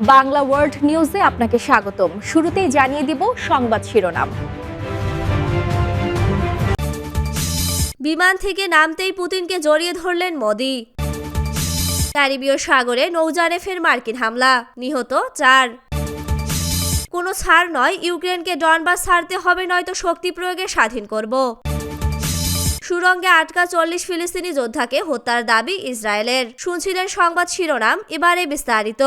Bangla world নিউজে আপনাকে স্বাগতম। শুরুতেই জানিয়ে দিব সংবাদ শিরোনাম। বিমান থেকে নামতেই পুতিনকে জড়িয়ে ধরলেন মোদি। ক্যারিবীয় সাগরে নৌযানে ফের মার্কিন হামলা, নিহত চার। কোনো ছাড় নয়, ইউক্রেনকে ডনবাস ছাড়তে হবে, নয়তো শক্তি প্রয়োগে স্বাধীন করব। সুরঙ্গে আটকা চল্লিশ ফিলিস্তিনি যোদ্ধাকে হত্যার দাবি ইসরায়েলের। শুনছিলেন সংবাদ শিরোনাম, এবারে বিস্তারিত।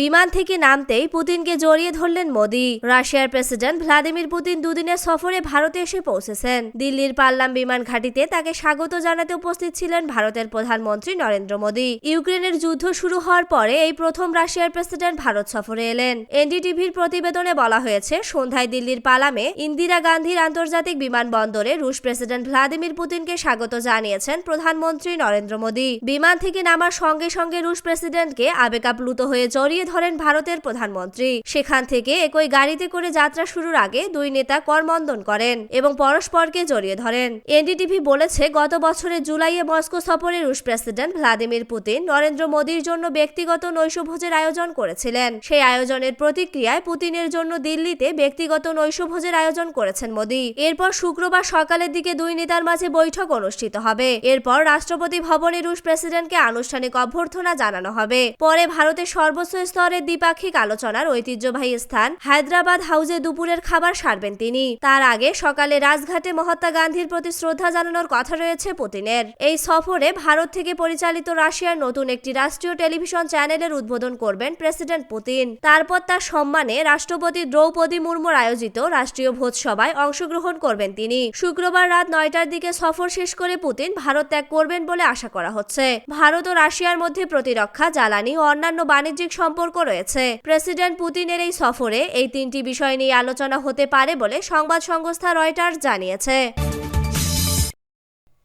বিমান থেকে নামতেই পুতিনকে জড়িয়ে ধরলেন মোদি। রাশিয়ার প্রেসিডেন্ট ভ্লাদিমির পুতিন দুদিনের সফরে ভারতে এসে পৌঁছেছেন। দিল্লির পাল্লাম বিমান ঘাঁটিতে তাকে স্বাগত জানাতে উপস্থিত ছিলেন ভারতের প্রধানমন্ত্রী নরেন্দ্র মোদি। ইউক্রেনের যুদ্ধ শুরু হওয়ার পরে এই প্রথম রাশিয়ার প্রেসিডেন্ট ভারত সফরে এলেন। এনডিটিভির প্রতিবেদনে বলা হয়েছে, সন্ধ্যায় দিল্লির পালামে ইন্দিরা গান্ধীর আন্তর্জাতিক বিমানবন্দরে রুশ প্রেসিডেন্ট ভ্লাদিমির পুতিনকে স্বাগত জানিয়েছেন প্রধানমন্ত্রী নরেন্দ্র মোদি। বিমান থেকে নামার সঙ্গে সঙ্গে রুশ প্রেসিডেন্টকে আবেগাপ্লুত হয়ে জড়িয়ে ধরেন ভারতের প্রধানমন্ত্রী। সেখান থেকে একই গাড়িতে করে যাত্রা শুরুর আগে দুই নেতা করমন্দন করেন এবং পরস্পরকে জড়িয়ে ধরেন। এনডিটিভি বলেছে, গত বছরের জুলাইয়ে মস্কো সফরে রুশ প্রেসিডেন্ট ভ্লাদিমির পুতিন নরেন্দ্র মোদীর জন্য ব্যক্তিগত নৈশভোজের আয়োজন করেছিলেন। সেই আয়োজনের প্রতিক্রিয়ায় পুতিনের জন্য দিল্লিতে ব্যক্তিগত নৈশভোজের আয়োজন করেছেন মোদী। এরপর শুক্রবার সকালের দিকে দুই নেতার মাঝে বৈঠক অনুষ্ঠিত হবে। এরপর রাষ্ট্রপতি ভবনে রুশ প্রেসিডেন্টকে আনুষ্ঠানিক অভ্যর্থনা জানানো হবে। পরে ভারতের সর্বোচ্চ স্তরের দ্বিপাক্ষিক আলোচনার ঐতিহ্যবাহী স্থান হায়দ্রাবাদ হাউসে দুপুরের খাবার সারবেন তিনি। তার আগে সকালে রাজঘাটে মহাত্মা গান্ধীর প্রতি শ্রদ্ধা জানানোর কথা রয়েছে পুতিনের। এই সফরে ভারত থেকে পরিচালিত রাশিয়ার নতুন একটি রাষ্ট্রীয় টেলিভিশন চ্যানেলের উদ্বোধন করবেন প্রেসিডেন্ট পুতিন। তারপর তার সম্মানে রাষ্ট্রপতি দ্রৌপদী মুর্মুর আয়োজিত রাষ্ট্রীয় ভোজ সভায় অংশগ্রহণ করবেন তিনি। শুক্রবার রাত নয়টার দিকে সফর শেষ করে পুতিন ভারত ত্যাগ করবেন বলে আশা করা হচ্ছে। ভারত ও রাশিয়ার মধ্যে প্রতিরক্ষা, জ্বালানি ও অন্যান্য বাণিজ্যিক সম্পর্ক রয়েছে। প্রেসিডেন্ট পুতিনের এই সফরে এই তিনটি বিষয় নিয়ে আলোচনা হতে পারে বলে সংবাদ সংস্থা রয়টার্স জানিয়েছে।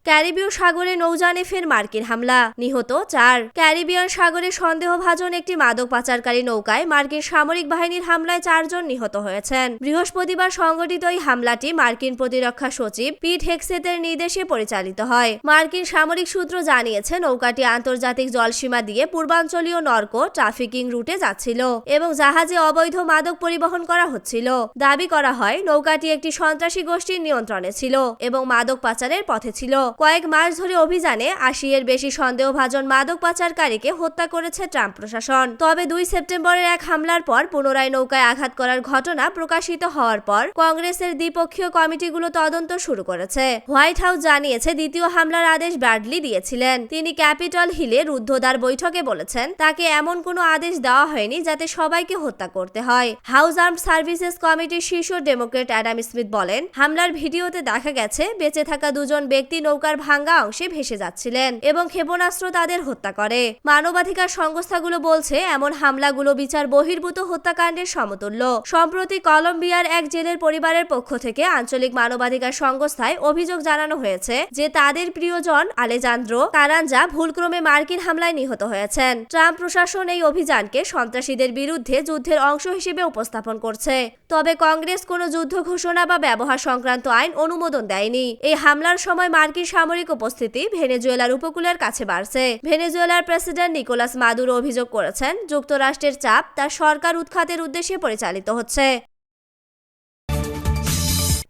ক্যারিবীয় সাগরে নৌযানে ফের মার্কিন হামলা। নিহত চার। ক্যারিবিয়ান সাগরে সন্দেহভাজন একটি মাদক পাচারকারী নৌকায় মার্কিন সামরিক বাহিনীর হামলায় চারজন নিহত হয়েছেন। বৃহস্পতিবার সংগঠিত এই হামলাটি মার্কিন প্রতিরক্ষা সচিব পিট হেক্সেতের নির্দেশে পরিচালিত হয়। মার্কিন সামরিক সূত্র জানিয়েছে, নৌকাটি আন্তর্জাতিক জলসীমা দিয়ে পূর্বাঞ্চলীয় নর্কো ট্রাফিকিং রুটে যাচ্ছিল এবং জাহাজে অবৈধ মাদক পরিবহন করা হচ্ছিল। দাবি করা হয়, নৌকাটি একটি সন্ত্রাসী গোষ্ঠীর নিয়ন্ত্রণে ছিল এবং মাদক পাচারের পথে ছিল। কয়েক মাস ধরে অভিযানে আশি এর বেশি সন্দেহভাজন মাদক পাচারকারীকে হত্যা করেছে ট্রাম্প প্রশাসন। তবে দুই সেপ্টেম্বরের এক হামলার পর পুনরায় নৌকায় আঘাত করার ঘটনা প্রকাশিত হওয়ার পর কংগ্রেসের দ্বিপক্ষীয় কমিটিগুলো তদন্ত শুরু করেছে। হোয়াইট হাউস জানিয়েছে, দ্বিতীয় হামলার আদেশ ব্র্যাডলি দিয়েছিলেন। তিনি ক্যাপিটল হিলে রুদ্ধদ্বার বৈঠকে বলেছেন, তাকে এমন কোনো আদেশ দেওয়া হয়নি যাতে সবাইকে হত্যা করতে হয়। হাউস আর্ম সার্ভিসেস কমিটির শীর্ষ ডেমোক্রেট অ্যাডাম স্মিথ বলেন, হামলার ভিডিওতে দেখা গেছে, বেঁচে থাকা দুজন ব্যক্তি নৌকার ভাঙ্গা অংশে ভেসে যাচ্ছিলেন এবং ক্ষেপণাস্ত্র তাদের হত্যা করে। মানবাধিকার সংস্থাগুলো বলছে, এমন হামলাগুলো বিচার বহির্ভূত হত্যাকাণ্ডের সমতুল্য। সম্প্রতি কলম্বিয়ার এক জেলের পরিবারের পক্ষ থেকে আঞ্চলিক মানবাধিকার সংস্থায় অভিযোগ জানানো হয়েছে যে তাদের প্রিয়জন আলেজান্দ্রো কারাঞ্জা ভুলক্রমে মার্কিন হামলায় নিহত হয়েছেন। ট্রাম্প প্রশাসন এই অভিযানকে সন্ত্রাসীদের বিরুদ্ধে যুদ্ধের অংশ হিসেবে উপস্থাপন করছে। তবে কংগ্রেস কোনো যুদ্ধ ঘোষণা বা ব্যবহার সংক্রান্ত আইন অনুমোদন দেয়নি। এই হামলার সময় মার্কিন সামরিক উপস্থিতি ভেনেজুয়েলার উপকূলের কাছে বাড়ছে। ভেনেজুয়েলার প্রেসিডেন্ট নিকোলাস মাদুরো অভিযোগ করেছেন, যুক্তরাষ্ট্রের চাপ তার সরকার উৎখাতের উদ্দেশ্যে পরিচালিত হচ্ছে।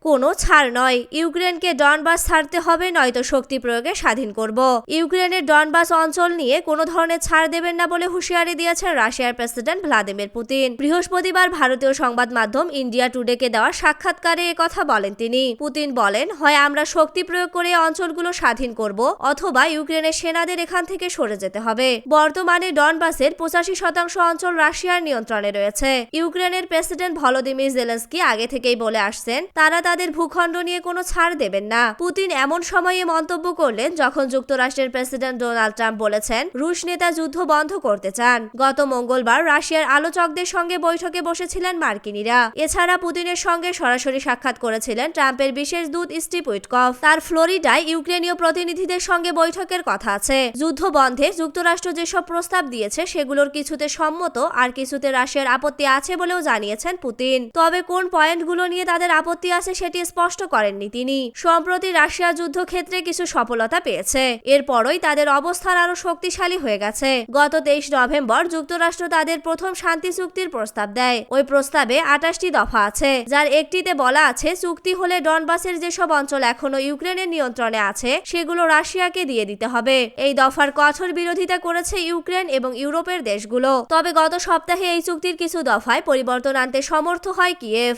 কোনো ছাড় নয়। ইউক্রেনকে ডনবাস ছাড়তে হবে, নয়তো শক্তি প্রয়োগে স্বাধীন করব। ইউক্রেনের ডনবাস অঞ্চল নিয়ে কোনো ধরনের ছাড় দেবেন না বলে হুঁশিয়ারি দিয়েছেন রাশিয়ার প্রেসিডেন্ট ভ্লাদিমির পুতিন। বৃহস্পতিবার ভারতীয় সংবাদ মাধ্যম ইন্ডিয়া টুডেকে দেওয়া সাক্ষাৎকারে কথা বলেন তিনি। পুতিন বলেন, হয় আমরা শক্তি প্রয়োগ করে অঞ্চলগুলো স্বাধীন করব, অথবা ইউক্রেনের সেনাদের এখান থেকে সরে যেতে হবে। বর্তমানে ডনবাসের পঁচাশি শতাংশ অঞ্চল রাশিয়ার নিয়ন্ত্রণে রয়েছে। ইউক্রেনের প্রেসিডেন্ট ভলোদিমির জেলেন্সকি আগে থেকেই বলে আসছেন, তারা তাদের ভূখণ্ড নিয়ে কোনো ছাড় দেবেন না। পুতিন এমন সময়ে মন্তব্য করলেন যখন যুক্তরাষ্ট্রের প্রেসিডেন্ট ডোনাল্ড ট্রাম্প বলেছেন, রুশ নেতা যুদ্ধ বন্ধ করতে চান। গত মঙ্গলবার রাশিয়ার আলোচকদের সঙ্গে বৈঠকে বসেছিলেন মার্কিনীরা। এছাড়া পুতিনের সঙ্গে সরাসরি সাক্ষাৎ করেছিলেন ট্রাম্পের বিশেষ দূত স্টিভ উইটকফ। তার ফ্লোরিডায় ইউক্রেনীয় প্রতিনিধিদের সঙ্গে বৈঠকের কথা আছে। যুদ্ধ বন্ধে যুক্তরাষ্ট্র যেসব প্রস্তাব দিয়েছে, সেগুলোর কিছুতে সম্মত আর কিছুতে রাশিয়ার আপত্তি আছে বলেও জানিয়েছেন পুতিন। তবে কোন পয়েন্টগুলো নিয়ে তাদের আপত্তি আছে সেটি স্পষ্ট করেননি তিনি। সম্প্রতি রাশিয়া যুদ্ধক্ষেত্রে কিছু সফলতা পেয়েছে। এরপরই তাদের অবস্থান আরও শক্তিশালী হয়ে গেছে। গত তেইশ নভেম্বর যুক্তরাষ্ট্র তাদের প্রথম শান্তি চুক্তির প্রস্তাব দেয়। ওই প্রস্তাবে আটাশটি দফা আছে, যার একটিতে বলা আছে, চুক্তি হলে ডনবাসের যেসব অঞ্চল এখনও ইউক্রেনের নিয়ন্ত্রণে আছে, সেগুলো রাশিয়াকে দিয়ে দিতে হবে। এই দফার কঠোর বিরোধিতা করেছে ইউক্রেন এবং ইউরোপের দেশগুলো। তবে গত সপ্তাহে এই চুক্তির কিছু দফায় পরিবর্তন আনতে সমর্থ হয় কিয়েভ।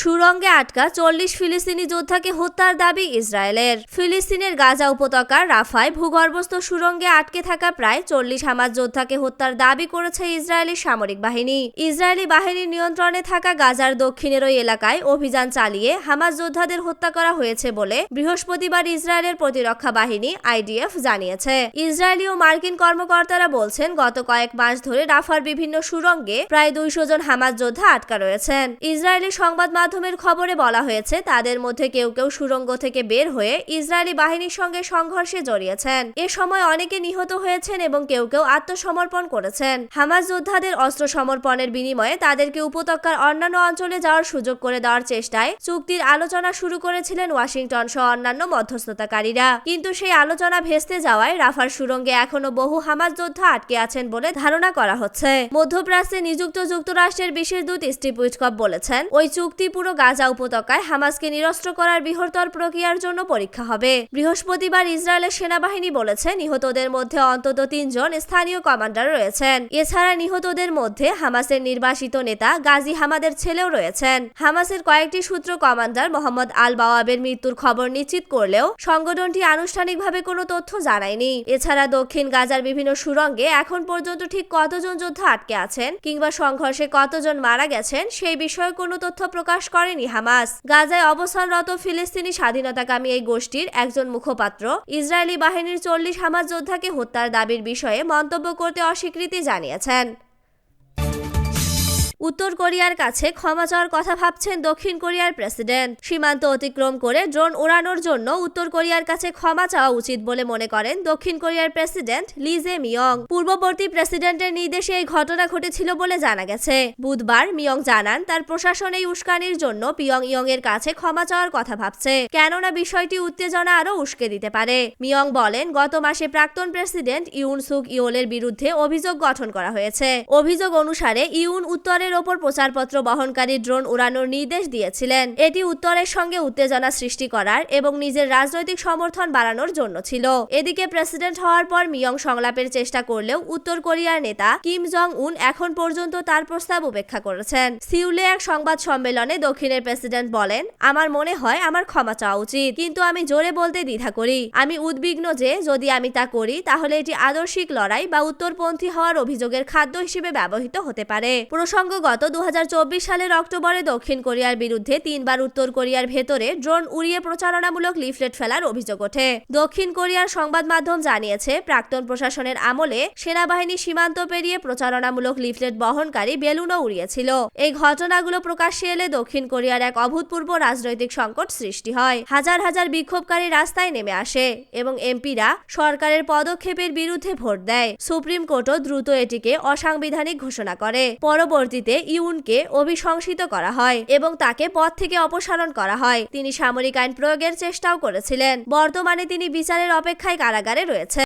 সুরঙ্গে আটকা চল্লিশ ফিলিস্তিনি যোদ্ধাকে হত্যার দাবি ইসরায়েলের। ফিলিস্তিনের গাজা উপত্যকার রাফায় ভূগর্ভস্থ সুরঙ্গে আটকে থাকা প্রায় চল্লিশ হামাজ যোদ্ধাকে হত্যার দাবি করেছে ইসরায়েলি সামরিক বাহিনী। ইসরায়েলি বাহিনীর নিয়ন্ত্রণে থাকা গাজার দক্ষিণের ওই এলাকায় অভিযান চালিয়ে হামাজ যোদ্ধাদের হত্যা করা হয়েছে বলে বৃহস্পতিবার ইসরায়েলের প্রতিরক্ষা বাহিনী আইডিএফ জানিয়েছে। ইসরায়েলি ও মার্কিন কর্মকর্তারা বলছেন, গত কয়েক মাস ধরে রাফার বিভিন্ন সুরঙ্গে প্রায় দুইশো জন হামাজ যোদ্ধা আটকা রয়েছেন। ইসরায়েলি সংবাদ মাধ্যমের খবরে বলা হয়েছে, তাদের মধ্যে কেউ কেউ সুরঙ্গ থেকে বের হয়ে ইসরায়েলি বাহিনীর সঙ্গে সংঘর্ষে জড়িয়েছেন। এ সময় অনেকে নিহত হয়েছেন এবং কেউ কেউ আত্মসমর্পণ করেছেন। হামাজ যোদ্ধাদের অস্ত্র সমর্পণের বিনিময়ে তাদেরকে উপত্যকার অন্যান্য অঞ্চলে যাওয়ার সুযোগ করে দেওয়ার চেষ্টায় চুক্তির আলোচনা শুরু করেছিলেন ওয়াশিংটন সহ অন্যান্য মধ্যস্থতাকারীরা। কিন্তু সেই আলোচনা ভেস্তে যাওয়ায় রাফার সুরঙ্গে এখনও বহু হামাজ যোদ্ধা আটকে আছেন বলে ধারণা করা হচ্ছে। মধ্যপ্রাচ্যে নিযুক্ত যুক্তরাষ্ট্রের বিশেষ দূত স্টিভ উইটকপ বলেছেন, ওই চুক্তি পুরো গাজা উপত্যকায় হামাসকে নিরস্ত্র করার বৃহত্তর প্রক্রিয়ার জন্য পরীক্ষা হবে। বৃহস্পতিবার ইসরায়েলের সেনাবাহিনী বলেছে, নিহতদের মধ্যে অন্তত তিনজন স্থানীয় কমান্ডার রয়েছেন। এছাড়া নিহতদের মধ্যে হামাসের নির্বাসিত নেতা গাজী হামাদের ছেলেও রয়েছেন। হামাসের কয়েকটি সূত্র কমান্ডার মোহাম্মদ আল বাওয়াবের মৃত্যুর খবর নিশ্চিত করলেও সংগঠনটি আনুষ্ঠানিকভাবে কোনো তথ্য জানায়নি। এছাড়া দক্ষিণ গাজার বিভিন্ন সুরঙ্গে এখন পর্যন্ত ঠিক কতজন যোদ্ধা আটকে আছেন কিংবা সংঘর্ষে কতজন মারা গেছেন, সেই বিষয়ে কোনো তথ্য প্রকাশ করেনি হামাস। গাজায় অবস্থানরত ফিলিস্তিনি স্বাধীনতাকামী এই গোষ্ঠীর একজন মুখপাত্র, ইসরায়েলি বাহিনীর চল্লিশ হামাস যোদ্ধাকে হত্যার দাবির বিষয়ে মন্তব্য করতে অস্বীকৃতি জানিয়েছেন। উত্তর কোরিয়ার কাছে ক্ষমা চাওয়ার কথা ভাবছেন দক্ষিণ কোরিয়ার প্রেসিডেন্ট। সীমান্ত অতিক্রম করে ড্রোন উড়ানোর জন্য উত্তর কোরিয়ার কাছে ক্ষমা চাওয়া উচিত বলে মনে করেন দক্ষিণ কোরিয়ার প্রেসিডেন্ট লি জে মিয়ং পূর্ববর্তী প্রেসিডেন্টের নির্দেশে এই ঘটনা ঘটেছিল বলে জানা গেছে। বুধবার মিয়ং জানান, তার প্রশাসন এই উস্কানির জন্য পিয়ং ইয়ং এর কাছে ক্ষমা চাওয়ার কথা ভাবছে। কেননা বিষয়টি উত্তেজনা আরও উস্কে দিতে পারে। মিয়ং বলেন, গত মাসে প্রাক্তন প্রেসিডেন্ট ইউন সুক ইওলের বিরুদ্ধে অভিযোগ গঠন করা হয়েছে। অভিযোগ অনুসারে ইউন উত্তরের ওপর প্রচারপত্র বহনকারী ড্রোন উড়ানোর নির্দেশ দিয়েছিলেন। এটি উত্তরের সঙ্গে উত্তেজনা সৃষ্টি করার এবং নিজের রাজনৈতিক সমর্থন বাড়ানোর জন্য ছিল। এদিকে প্রেসিডেন্ট হওয়ার পর মিয়ং সংলাপের চেষ্টা করলেও উত্তর কোরিয়ার নেতা কিম জং উন এখন পর্যন্ত তার প্রস্তাব উপেক্ষা করেছেন। সিউলে এক সংবাদ সম্মেলনে দক্ষিণের প্রেসিডেন্ট বলেন, আমার মনে হয় আমার ক্ষমা চাওয়া উচিত, কিন্তু আমি জোরে বলতে দ্বিধা করি। আমি উদ্বিগ্ন যে যদি আমি তা করি, তাহলে এটি আদর্শিক লড়াই বা উত্তরপন্থী হওয়ার অভিযোগের খাদ্য হিসেবে ব্যবহৃত হতে পারে। প্রসঙ্গগত দু সালের অক্টোবরে দক্ষিণ কোরিয়ার বিরুদ্ধে তিনবার উত্তর কোরিয়ার ভেতরে ড্রোন উড়িয়ে প্রচারণামূলক লিফলেট ফেলার অভিযোগ ওঠে। দক্ষিণ কোরিয়ার সংবাদ মাধ্যম জানিয়েছে, প্রাক্তন প্রশাসনের আমলে সেনাবাহিনী সীমান্ত পেরিয়ে প্রচারণামূলক লিফলেট বহনকারী বেলুনও উড়িয়েছিল। এই ঘটনাগুলো প্রকাশ্যে এলে দক্ষিণ কোরিয়ার এক অভূতপূর্ব রাজনৈতিক সংকট সৃষ্টি হয়। হাজার হাজার বিক্ষোভকারী রাস্তায় নেমে আসে এবং এমপিরা সরকারের পদক্ষেপের বিরুদ্ধে ভোট দেয়। সুপ্রিম কোর্টও দ্রুত এটিকে অসাংবিধানিক ঘোষণা করে। পরবর্তীতে ইউনকে অভিশংসিত করা হয় এবং তাকে পদ থেকে অপসারণ করা হয়। তিনি সামরিক আইন প্রয়োগের চেষ্টাও করেছিলেন। বর্তমানে তিনি বিচারের অপেক্ষায় কারাগারে রয়েছে